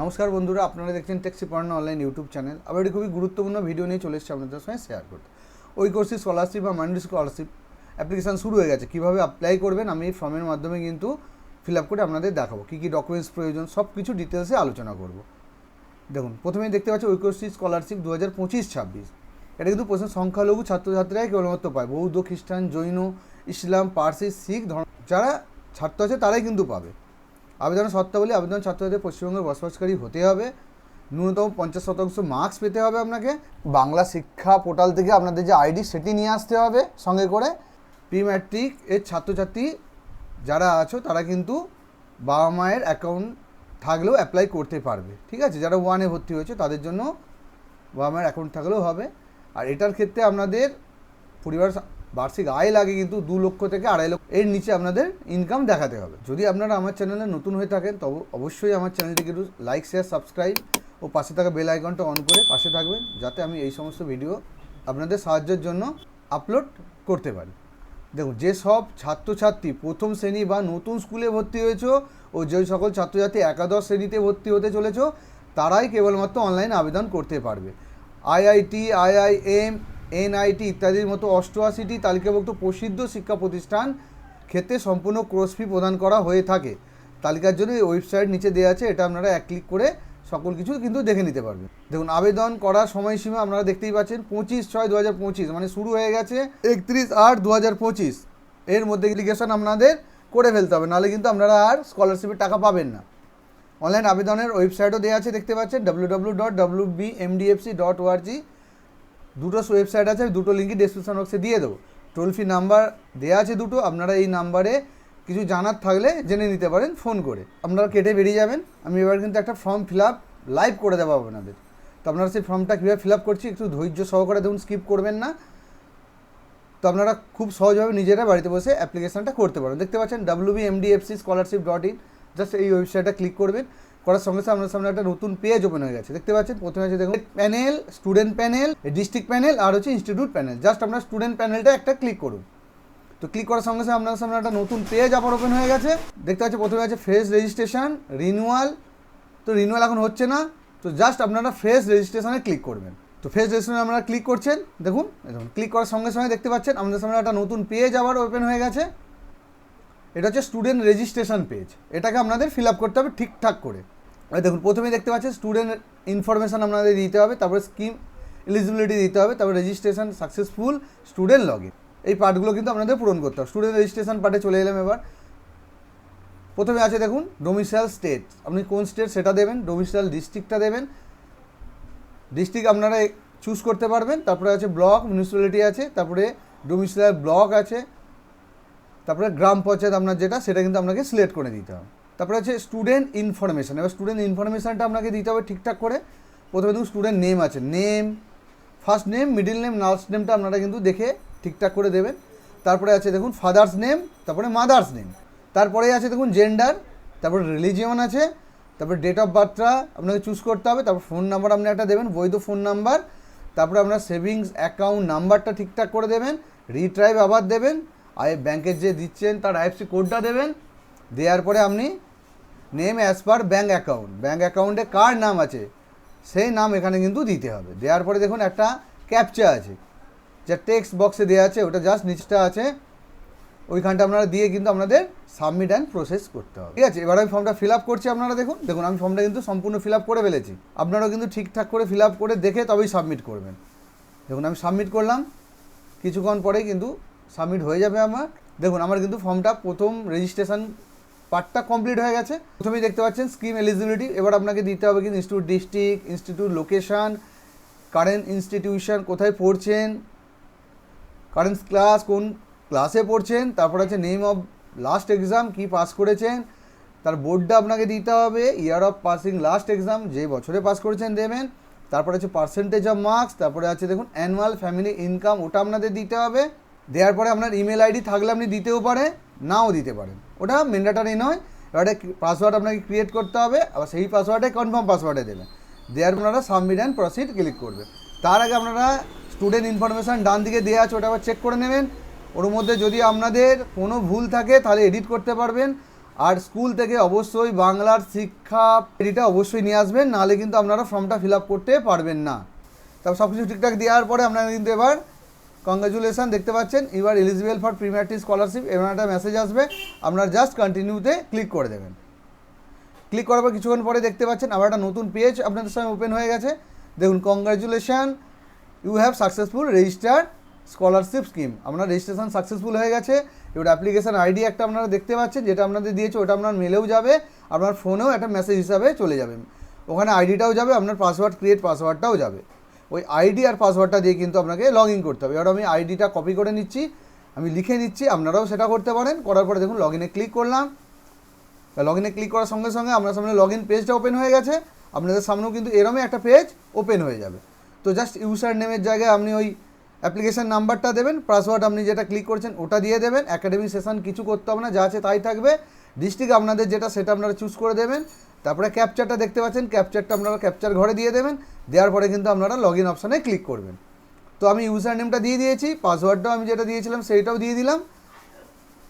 নমস্কার বন্ধুরা, আপনারা দেখছেন টেক্সি পড়ানো অনলাইন ইউটিউব চ্যানেল আবার একটি খুবই গুরুত্বপূর্ণ ভিডিও নিয়ে চলে এসেছি আপনাদের সঙ্গে শেয়ার করতে। ওই কোর্সে স্কলারশিপ বা মাইন্ড স্কলারশিপ অ্যাপ্লিকেশান শুরু হয়ে গেছে। কীভাবে অ্যাপ্লাই করবেন আমি এই ফর্মের মাধ্যমে কিন্তু ফিল আপ করে আপনাদের দেখাবো। কী কী ডকুমেন্টস প্রয়োজন সব কিছু ডিটেলসে আলোচনা করব। দেখুন, প্রথমেই দেখতে পাচ্ছি ঐক্যশ্রী স্কলারশিপ দু হাজার পঁচিশ ছাব্বিশ। এটা কিন্তু প্রশ্ন সংখ্যালঘু ছাত্রছাত্রীরাই কেবলমাত্র পায়। বৌদ্ধ, খ্রিস্টান, জৈন, ইসলাম, পার্সি, শিখ, ধর্ম, যারা ছাত্র আছে তারাই কিন্তু পাবে। আবেদনের শর্তাবলী, আবেদন ছাত্রছাত্রীদের পশ্চিমবঙ্গের বসবাসকারী হতে হবে। ন্যূনতম পঞ্চাশ শতাংশ মার্কস পেতে হবে আপনাকে। বাংলা শিক্ষা পোর্টাল থেকে আপনাদের যে আইডি, সেটি নিয়ে আসতে হবে সঙ্গে করে। প্রি ম্যাট্রিক এর ছাত্রছাত্রী যারা আছো, তারা কিন্তু বাবা মায়ের অ্যাকাউন্ট থাকলেও অ্যাপ্লাই করতে পারবে। ঠিক আছে? যারা ওয়ানে ভর্তি হয়েছে, তাদের জন্য বাবা মায়ের অ্যাকাউন্ট থাকলেও হবে। আর এটার ক্ষেত্রে আপনাদের পরিবার বার্ষিক আয় লাগে কিন্তু দু লক্ষ থেকে আড়াই লক্ষ। এর নিচে আপনাদের ইনকাম দেখাতে হবে। যদি আপনারা আমার চ্যানেলে নতুন হয়ে থাকেন, তবে অবশ্যই আমার চ্যানেলটিকে একটু লাইক শেয়ার সাবস্ক্রাইব ও পাশে থাকা বেল আইকনটা অন করে পাশে থাকবেন, যাতে আমি এই সমস্ত ভিডিও আপনাদের সাহায্যের জন্য আপলোড করতে পারি। দেখুন, যে সব ছাত্রছাত্রী প্রথম শ্রেণি বা নতুন স্কুলে ভর্তি হয়েছো ও যে সকল ছাত্রছাত্রী একাদশ শ্রেণীতে ভর্তি হতে চলেছো, তারাই কেবলমাত্র অনলাইন আবেদন করতে পারবে। আইআইটি আইআইএম এনআইটি ইত্যাদির মতো অষ্টআশিটি তালিকাভুক্ত প্রসিদ্ধ শিক্ষা প্রতিষ্ঠান ক্ষেত্রে সম্পূর্ণ কোর্স ফি প্রদান করা হয়ে থাকে। তালিকার জন্য এই ওয়েবসাইট নিচে দেওয়া আছে, এটা আপনারা এক ক্লিক করে সকল কিছু কিন্তু দেখে নিতে পারবেন। দেখুন, আবেদন করার সময়সীমা আপনারা দেখতেই পাচ্ছেন, পঁচিশ ছয় দু হাজার পঁচিশ মানে শুরু হয়ে গেছে একত্রিশ আট দু হাজার পঁচিশ। এর মধ্যে অ্যাপ্লিকেশন আপনাদের করে ফেলতে হবে, নাহলে কিন্তু আপনারা আর স্কলারশিপের টাকা পাবেন না। অনলাইন আবেদনের ওয়েবসাইটও দেওয়া আছে, দেখতে পাচ্ছেন W W dot W B MDFC dot ORG দুটো ওয়েবসাইট আছে, আমি দুটো লিঙ্কই ডেসক্রিপশন বক্সে দিয়ে দেবো। টোল ফ্রি নাম্বার দেওয়া আছে দুটো, আপনারা এই নাম্বারে কিছু জানার থাকলে জেনে নিতে পারেন ফোন করে। আপনারা কেটে বেরিয়ে যাবেন, আমি এবার কিন্তু একটা ফর্ম ফিল আপ লাইভ করে দেবো আপনাদের। তো আপনারা সেই ফর্মটা কীভাবে ফিল আপ করছি, একটু ধৈর্য সহকারে দেখুন স্কিপ করবেন না। তো আপনারা খুব সহজভাবে নিজেরা বাড়িতে বসে অ্যাপ্লিকেশনটা করতে পারেন। দেখতে পাচ্ছেন W MDFC scholarship dot in just এই ওয়েবসাইটটা ক্লিক করবেন। করার সঙ্গে সঙ্গে আপনার সামনে একটা নতুন পেজ ওপেন হয়ে গেছে। দেখতে পাচ্ছেন? প্রথমে আছে দেখুন panel student panel district panel আর হচ্ছে ইনস্টিটিউট প্যানেল জাস্ট আপনার স্টুডেন্ট প্যানেলটা একটা ক্লিক করুন। তো ক্লিক করার সঙ্গে সঙ্গে আপনার সামনে একটা নতুন পেজ আবার ওপেন হয়ে গেছে। দেখতে পাচ্ছি প্রথমে আছে ফ্রেশ রেজিস্ট্রেশন রিনিউয়াল তো রিনিউয়াল এখন হচ্ছে না। তো জাস্ট আপনারা ফ্রেশ রেজিস্ট্রেশনে ক্লিক করবেন। তো ফ্রেশ রেজিস্ট্রেশনে আপনারা ক্লিক করছেন, দেখুন দেখুন ক্লিক করার সঙ্গে সঙ্গে দেখতে পাচ্ছেন, আমাদের সামনে একটা নতুন পেজ আবার ওপেন হয়ে গেছে। এটা হচ্ছে স্টুডেন্ট রেজিস্ট্রেশন পেজ এটাকে আপনাদের ফিল আপ করতে হবে ঠিকঠাক করে। দেখুন প্রথমে দেখতে পাচ্ছেন স্টুডেন্ট ইনফরমেশান আপনাদের দিতে হবে, তারপরে স্কিম এলিজিবিলিটি দিতে হবে, তারপরে রেজিস্ট্রেশন সাকসেসফুল স্টুডেন্ট লগ এই পার্টগুলো কিন্তু আপনাদের পূরণ করতে হবে। স্টুডেন্ট রেজিস্ট্রেশন পার্টে চলে এলাম এবার। প্রথমে আছে দেখুন ডোমিসাইল স্টেট আপনি কোন স্টেট সেটা দেবেন ডোমিসাইল ডিস্ট্রিক্টটা দেবেন। ডিস্ট্রিক্ট আপনারা চুজ করতে পারবেন। তারপরে আছে ব্লক মিউনিসিপ্যালিটি আছে, তারপরে ডোমিসাইল ব্লক আছে, তারপরে গ্রাম পঞ্চায়েত আপনার যেটা, সেটা কিন্তু আপনাকে সিলেক্ট করে দিতে হবে। তারপরে আছে স্টুডেন্ট ইনফরমেশান এবার স্টুডেন্ট ইনফরমেশানটা আপনাকে দিতে হবে ঠিকঠাক করে। প্রথমে দেখুন স্টুডেন্ট নেম আছে। Name first name middle name last নেমটা আপনারা কিন্তু দেখে ঠিকঠাক করে দেবেন। তারপরে আছে দেখুন ফাদার্স নেম তারপরে মাদার্স নেম তারপরে আছে দেখুন জেন্ডার তারপরে রিলিজিয়ন আছে। তারপরে ডেট অফ বার্থটা আপনাকে চুজ করতে হবে। তারপর ফোন নাম্বার আপনি একটা দেবেন, বৈধ ফোন নাম্বার তারপরে আপনার সেভিংস অ্যাকাউন্ট নাম্বারটা ঠিকঠাক করে দেবেন। রিট্রাইভ আবার দেবেন। আই ব্যাংকের যে দিচ্ছেন তার আইএফসি কোডটা দেবেন। দেওয়ার পরে আপনি name as per bank account bank অ্যাকাউন্টে কার নাম আছে, সেই নাম এখানে কিন্তু দিতে হবে। দেওয়ার পরে দেখুন একটা ক্যাপচা আছে। যা টেক্সট বক্সে দেওয়া আছে, ওটা জাস্ট নিচটা আছে। ওইখানটা আপনারা দিয়ে কিন্তু আপনাদের সাবমিট অ্যান্ড প্রসেস করতে হবে। ঠিক আছে, এবার আমি ফর্মটা ফিল আপ করছি আপনারা দেখুন। দেখুন, আমি ফর্মটা কিন্তু সম্পূর্ণ ফিল আপ করে ফেলেছি। আপনারাও কিন্তু ঠিকঠাক করে ফিল আপ করে দেখে তবেই সাবমিট করবেন। দেখুন, আমি সাবমিট করলাম। কিছুক্ষণ পরেই কিন্তু সাবমিট হয়ে যাবে আমার। দেখুন, আমার কিন্তু ফর্মটা প্রথম রেজিস্ট্রেশন পার্টটা কমপ্লিট হয়ে গেছে। প্রথমেই দেখতে পাচ্ছেন স্কিম এলিজিবিলিটি এবার আপনাকে দিতে হবে কিন্তু institute district institute location current institution কোথায় পড়ছেন কারেন্ট ক্লাস কোন ক্লাসে পড়ছেন, তারপর আছে নেম অফ লাস্ট এক্সাম কি পাস করেছেন, তার বোর্ডটা আপনাকে দিতে হবে year of passing last exam যে বছরে পাস করেছেন দেবেন, তারপরে আছে পার্সেন্টেজ অফ মার্কস তারপরে আছে দেখুন অ্যানুয়াল ফ্যামিলি ইনকাম ওটা আপনাদের দিতে হবে, দেওয়ার পরে আপনার ইমেল আইডি থাকলে আপনি দিতেও পারে নাও দিতে পারেন। ওটা ম্যান্ডেটারি নয় এবারে পাসওয়ার্ড আপনাকে ক্রিয়েট করতে হবে, আবার সেই পাসওয়ার্ডে কনফার্ম পাসওয়ার্ডে দেবেন। দেওয়ার আপনারা সাবমিট অ্যান্ড প্রসিড ক্লিক করবে তার আগে আপনারা স্টুডেন্ট ইনফরমেশান ডান দিকে দেওয়া আছে, ওটা আবার চেক করে নেবেন। ওর মধ্যে যদি আপনাদের কোনো ভুল থাকে, তাহলে এডিট করতে পারবেন। আর স্কুল থেকে অবশ্যই বাংলার শিক্ষা এটা অবশ্যই নিয়ে আসবেন, নাহলে কিন্তু আপনারা ফর্মটা ফিল আপ করতে পারবেন না। তারপর সব কিছু ঠিকঠাক দেওয়ার পরে আপনারা কিন্তু এবার কংগ্রাচুলেশন দেখতে পাচ্ছেন, এবার এলিজিবল ফর প্রিমিয়ারটি স্কলারশিপ এমন একটা মেসেজ আসবে, আপনারা জাস্ট কন্টিনিউতে ক্লিক করে দেবেন। ক্লিক করার পর কিছুক্ষণ পরে দেখতে পাচ্ছেন, আবার একটা নতুন পেজ আপনাদের সামনে ওপেন হয়ে গেছে। দেখুন congratulation you have successful registered scholarship scheme আপনার রেজিস্ট্রেশন সাকসেসফুল হয়ে গেছে, এবার অ্যাপ্লিকেশন আইডি একটা আপনারা দেখতে পাচ্ছেন, যেটা আপনাদের দিয়েছে, ওটা আপনার মেলেও যাবে, আপনার ফোনেও একটা মেসেজ হিসাবে চলে যাবে। ওখানে আইডিটাও যাবে, আপনার পাসওয়ার্ড ক্রিয়েট পাসওয়ার্ডটাও যাবে। ওই আইডি আর পাসওয়ার্ডটা দিয়ে কিন্তু আপনাকে লগ ইন করতে হবে। এবার আমি আইডিটা কপি করে নিচ্ছি, আমি লিখে নিচ্ছি, আপনারাও সেটা করতে পারেন। করার পরে দেখুন লগ ইনে ক্লিক করলাম। লগ ইনে ক্লিক করার সঙ্গে সঙ্গে আপনার সামনে লগ ইন পেজটা ওপেন হয়ে গেছে। আপনাদের সামনেও কিন্তু এরমই একটা পেজ ওপেন হয়ে যাবে। তো জাস্ট ইউজার নেমের জায়গায় আপনি ওই অ্যাপ্লিকেশান নাম্বারটা দেবেন পাসওয়ার্ড আপনি যেটা ক্লিক করছেন ওটা দিয়ে দেবেন। একাডেমি সেশন কিছু করতে হবে না, যা আছে তাই থাকবে। ডিস্ট্রিক্ট আপনাদের যেটা, সেটা আপনারা চুজ করে দেবেন। তারপরে ক্যাপচারটা দেখতে পাচ্ছেন ক্যাপচারটা আপনারা ক্যাপচার ঘরে দিয়ে দেবেন, দেওয়ার পরে কিন্তু আপনারা লগ ইন অপশানে ক্লিক করবেন। তো আমি ইউজার নেমটা দিয়ে দিয়েছি পাসওয়ার্ডটাও আমি যেটা দিয়েছিলাম সেইটাও দিয়ে দিলাম।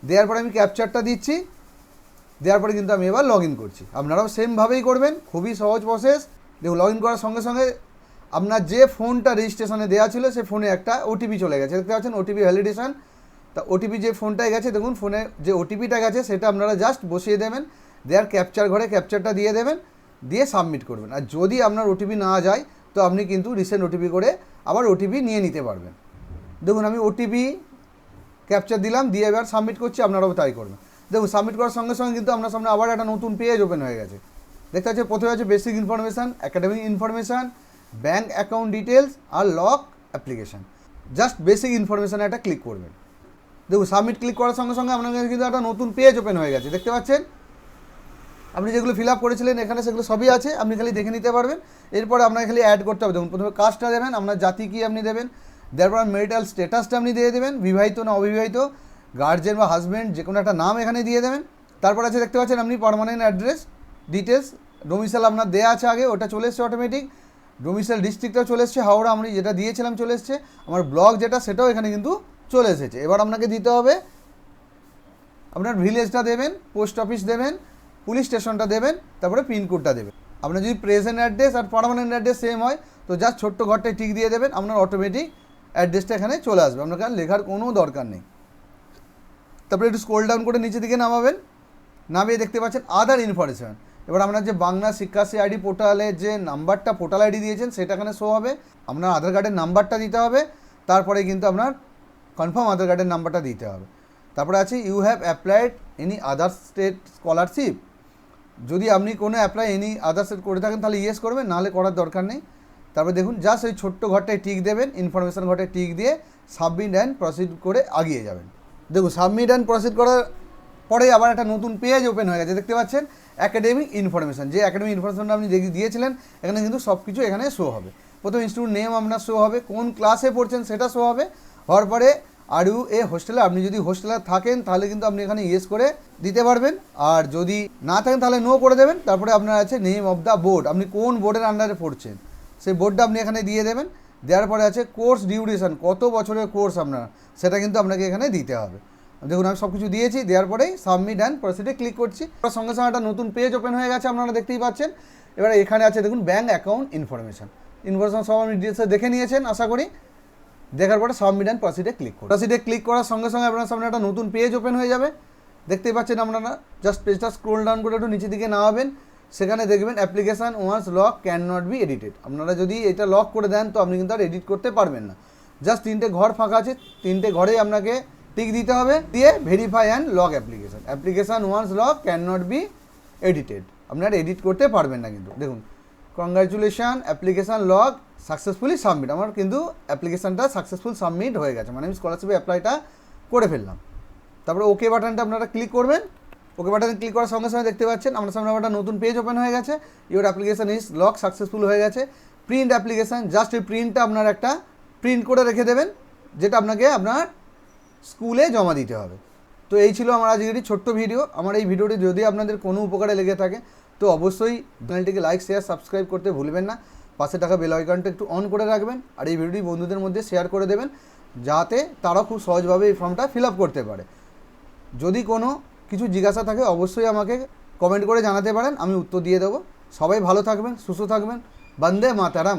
দেওয়ার পরে আমি ক্যাপচারটা দিচ্ছি, দেওয়ার পরে কিন্তু আমি এবার লগ ইন করছি। আপনারাও সেমভাবেই করবেন, খুবই সহজ প্রসেস দেখুন লগ ইন করার সঙ্গে সঙ্গে আপনার যে ফোনটা রেজিস্ট্রেশনে দেওয়া ছিল, সেই ফোনে একটা ওটিপি চলে গেছে। দেখতে পাচ্ছেন ওটিপি ভ্যালিডেশন তা ওটিপি যে ফোনটায় গেছে, দেখুন ফোনে যে ওটিপিটা গেছে, সেটা আপনারা জাস্ট বসিয়ে দেবেন। দেওয়ার ক্যাপচার ঘরে ক্যাপচারটা দিয়ে দেবেন, দিয়ে সাবমিট করবেন। আর যদি আপনার ওটিপি না যায়, তো আপনি কিন্তু রিসেন্ট ওটিপি করে আবার ওটিপি নিয়ে নিতে পারবেন। দেখুন, আমি ওটিপি ক্যাপচার দিলাম, দিয়ে এবার সাবমিট করছি, আপনারাও তাই করবেন। দেখুন সাবমিট করার সঙ্গে সঙ্গে কিন্তু আপনার সামনে আবার একটা নতুন পেজ ওপেন হয়ে গেছে। দেখতে পাচ্ছি প্রথমে আছে basic information academic information bank account details আর লক অ্যাপ্লিকেশান জাস্ট বেসিক ইনফরমেশানে একটা ক্লিক করবেন। দেখুন সাবমিট ক্লিক করার সঙ্গে সঙ্গে আপনার কিন্তু একটা নতুন পেজ ওপেন হয়ে গেছে। দেখতে পাচ্ছেন? আপনি যেগুলো ফিল আপ করেছিলেন, এখানে সেগুলো সবই আছে, আপনি খালি দেখে নিতে পারবেন। এরপরে আপনাকে খালি অ্যাড করতে হবে। দেখুন, প্রথমে কাজটা দেবেন, আপনার জাতি কি আপনি দেবেন দেওয়ার পর মেরিটাল স্ট্যাটাসটা আপনি দিয়ে দেবেন, বিবাহিত না অবিবাহিত গার্জেন বা হাজব্যান্ড যে কোনো একটা নাম এখানে দিয়ে দেবেন। তারপর আছে, দেখতে পাচ্ছেন আপনি পারমানেন্ট অ্যাড্রেস ডিটেলস ডোমিসাইল আপনার দেওয়া আছে আগে, ওটা চলে এসছে অটোমেটিক ডোমিসাইল ডিস্ট্রিক্টটাও চলে এসছে, হাওড়া আমি যেটা দিয়েছিলাম চলে এসছে, আমার ব্লক যেটা, সেটাও এখানে কিন্তু চলে এসেছে। এবার আপনাকে দিতে হবে, আপনার ভিলেজটা দেবেন পোস্ট অফিস দেবেন পুলিশ স্টেশনটা দেবেন, তারপরে পিনকোডটা দেবেন। আপনার যদি প্রেজেন্ট অ্যাড্রেস আর পারমানেন্ট অ্যাড্রেস সেম হয়, তো জাস্ট ছোট্ট ঘরটায় টিক দিয়ে দেবেন, আপনার অটোমেটিক অ্যাড্রেসটা এখানে চলে আসবে। আপনাকে আর লেখার কোনো দরকার নেই। তারপরে একটু স্ক্রোল ডাউন করে নিচে দিকে নামাবেন। নামিয়ে দেখতে পাচ্ছেন আদার ইনফরমেশন এবার আপনার যে বাংলা শিক্ষাশ্রী আইডি পোর্টালে যে নাম্বারটা পোর্টাল আইডি দিয়েছেন, সেটা এখানে শো হবে। আপনার আধার কার্ডের নাম্বারটা দিতে হবে। তারপরে কিন্তু আপনার কনফার্ম আধার কার্ডের নাম্বারটা দিতে হবে। তারপরে আছে you have applied any other state scholarship যদি আপনি কোনো অ্যাপ্লাই এনি আদার স্টেট করে থাকেন, তাহলে ইয়েস করবেন, নাহলে করার দরকার নেই। তারপরে দেখুন জাস্ট ওই ছোট্ট ঘরটায় টিক দেবেন ইনফরমেশান ঘরটায় টিক দিয়ে সাবমিট অ্যান্ড প্রসিড করে আগিয়ে যাবেন। দেখুন সাবমিট অ্যান্ড প্রসিড করার পরে আবার একটা নতুন পেজ ওপেন হয়ে গেছে, দেখতে পাচ্ছেন? একাডেমিক ইনফরমেশান যে একাডেমিক ইনফরমেশনটা আপনি দেখি দিয়েছিলেন, এখানে কিন্তু সব কিছু এখানে শো হবে। প্রথম ইনস্টিটিউট নেম আপনার শো হবে, কোন ক্লাসে পড়ছেন সেটা শো হবে। হওয়ার পরে আর ইউ এ হোস্টেলে আপনি যদি হোস্টেলে থাকেন, তাহলে কিন্তু আপনি এখানে ইয়েস করে দিতে পারবেন। আর যদি না থাকেন, তাহলে নো করে দেবেন। তারপরে আপনার আছে নেম অফ দ্য বোর্ড আপনি কোন বোর্ডের আন্ডারে পড়ছেন? সেই বোর্ডটা আপনি এখানে দিয়ে দেবেন। দেওয়ার পরে আছে কোর্স ডিউরেশন কত বছরের কোর্স আপনার, সেটা কিন্তু আপনাকে এখানে দিতে হবে। দেখুন, আমি সব কিছু দিয়েছি, দেওয়ার পরেই সাবমিট অ্যান্ড প্রসিডে ক্লিক করছি। সঙ্গে সঙ্গে একটা নতুন পেজ ওপেন হয়ে গেছে, আপনারা দেখতেই পাচ্ছেন। এবারে এখানে আছে, দেখুন ব্যাঙ্ক অ্যাকাউন্ট ইনফরমেশন ইনফরমেশন সব আপনি ডিটেলসে দেখে নিয়েছেন, আশা করি। দেখার পরে সাবমিট অ্যান্ড প্রসিডে ক্লিক করুন। প্রসিডে ক্লিক করার সঙ্গে সঙ্গে আপনার সামনে একটা নতুন পেজ ওপেন হয়ে যাবে। দেখতেই পাচ্ছেন আপনারা জাস্ট পেজটা স্ক্রোল ডাউন করে একটু নিচের দিকে নামাবেন। সেখানে দেখবেন application once lock can not be edited আপনারা যদি এটা লক করে দেন তো আপনি কিন্তু আর এডিট করতে পারবেন না। জাস্ট তিনটে ঘর ফাঁকা আছে, তিনটে ঘরেই আপনাকে টিক দিতে হবে। দিয়ে verify and lock application application once lock can not be edited আপনারা এডিট করতে পারবেন না কিন্তু। দেখুন congratulation, application lock, successfully submit. আমার কিন্তু অ্যাপ্লিকেশানটা সাকসেসফুল সাবমিট হয়ে গেছে। মানে আমি স্কলারশিপে অ্যাপ্লাইটা করে ফেললাম। তারপরে ওকে বাটনটা আপনারা ক্লিক করবেন। ওকে বাটনে ক্লিক করার সঙ্গে সঙ্গে দেখতে পাচ্ছেন, আমার সামনে একটা নতুন পেজ ওপেন হয়ে গেছে। Your application is lock successful হয়ে গেছে। প্রিন্ট অ্যাপ্লিকেশান জাস্ট এই প্রিন্টটা আপনার একটা প্রিন্ট করে রেখে দেবেন, যেটা আপনাকে আপনার স্কুলে জমা দিতে হবে। তো এই ছিল আমার আজকের ছোট্ট ভিডিও আমার এই ভিডিওটি যদি আপনাদের কোনো উপকারে লেগে থাকে তো অবশ্যই চ্যানেলটিকে লাইক শেয়ার সাবস্ক্রাইব করতে ভুলবেন না। পাশে টাকা বেল আইকনটা একটু অন করে রাখবেন আর এই ভিডিওটি বন্ধুদের মধ্যে শেয়ার করে দেবেন যাতে তারা খুব সহজভাবে এই ফর্মটা ফিল আপ করতে পারে। যদি কোনো কিছু জিজ্ঞাসা থাকে, অবশ্যই আমাকে কমেন্ট করে জানাতে পারেন, আমি উত্তর দিয়ে দেবো। সবাই ভালো থাকবেন, সুস্থ থাকবেন। বন্দে মাতারাম।